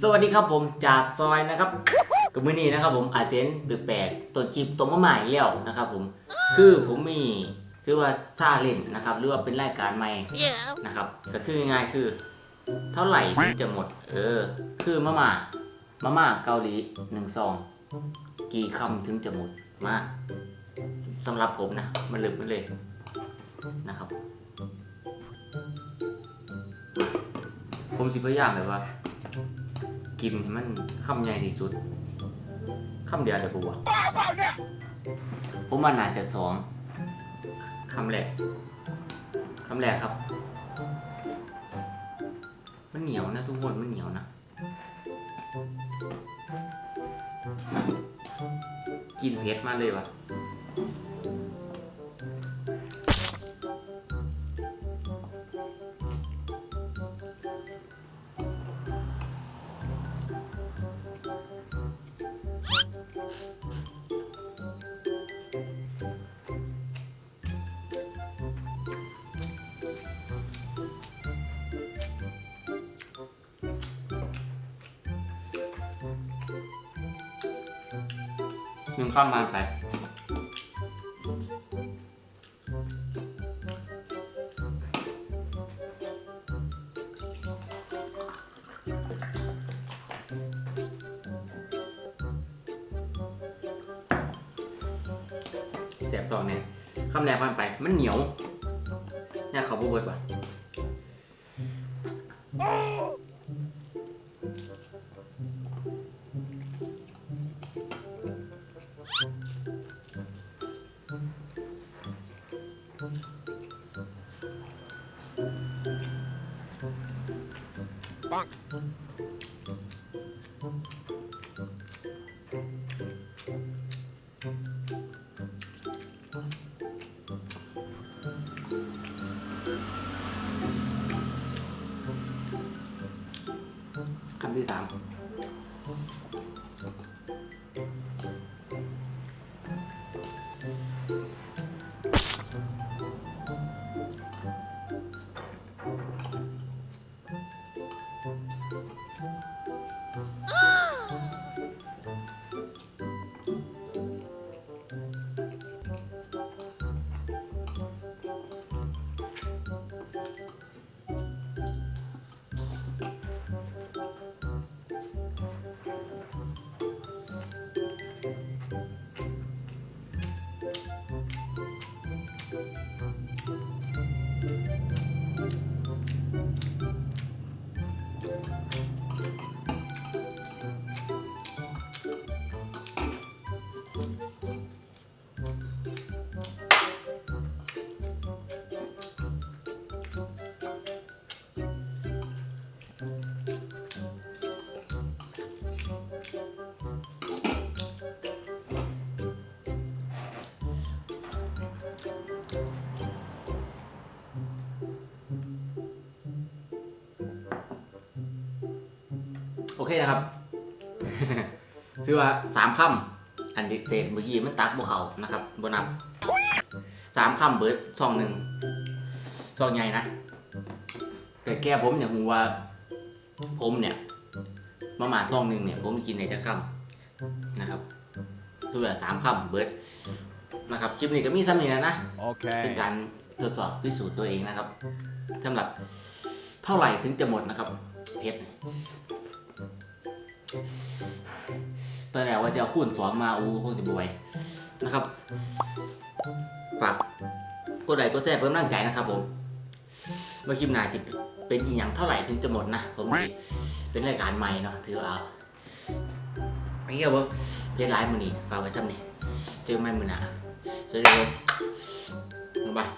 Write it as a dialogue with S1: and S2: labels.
S1: สวัสดีครับผมจากซอยนะครับกับมือนี้นะครับ ผมอาเจนแปลกๆตัวคลิปตัวมาใหม่แล้วนะครับผมคือผมมีคือว่าซาเล่นนะครับ หรือว่าเป็นรายการใหม่นะครับก็คือง่ายๆคือ เท่าไหร่ถึงจะหมด เออ คือมาม่ามาม่าเกาหลีหนึ่งซองกี่คำถึงจะหมดมาสำหรับผมนะ มันลึกมันเลยนะครับ ผมสิพยายามเลยว่า กินให้มันคำใหญ่ที่สุดคำเดียวเดี๋ยวกูว่าผมว่าน่าจะสองคำแรกคำแรกครับ มันเหนียวนะทุกคนมันเหนียวนะ กินเผ็ดมากเลยวะ หนึ่งข้ามบานไป แสบตอนนี้คำแรกมันไป มันเหนียวเนี่ยเขาบเบิดว่ะ คำที่สาม โอ เคนะครับ คือว่าสามคำอันที่เศษเมื่อกี้มันตักบวเขานะครับบนับสามคำเบิร์ดซองหนึ่งซองใหญ่นะแต่แก้ผมเนี่ยผมว่า ผมเนี่ยมาหมาซองหนึ่งเนี่ยผมกินในจะคำนะครับคือแบบสามคำเบิร์ดนะครับคลิปนี้ก็มีซ้ำนี่แล้วนะเป็น
S2: Okay.
S1: การทดสอบพิสูจน์ตัวเองนะครับสำหรับเท่าไหร่ถึงจะหมดนะครับเพชร ตอนแรกว่าจะเอาคูณสองมาอู้คงจะบวยนะครับ ฝากกดไลค์กดแชร์เพิ่มร่างกายนะครับ ผมว่าคลิปหน้าจะเป็นอีกอย่างเท่าไหร่ถึงจะหมดนะผมเป็นรายการใหม่เนาะถือเอาไอ้เหี้ยบ่เรียนไลฟ์มือนี้ฝากไว้จำนี่เจอไม่มือหนาเจอกันบ๊ายบาย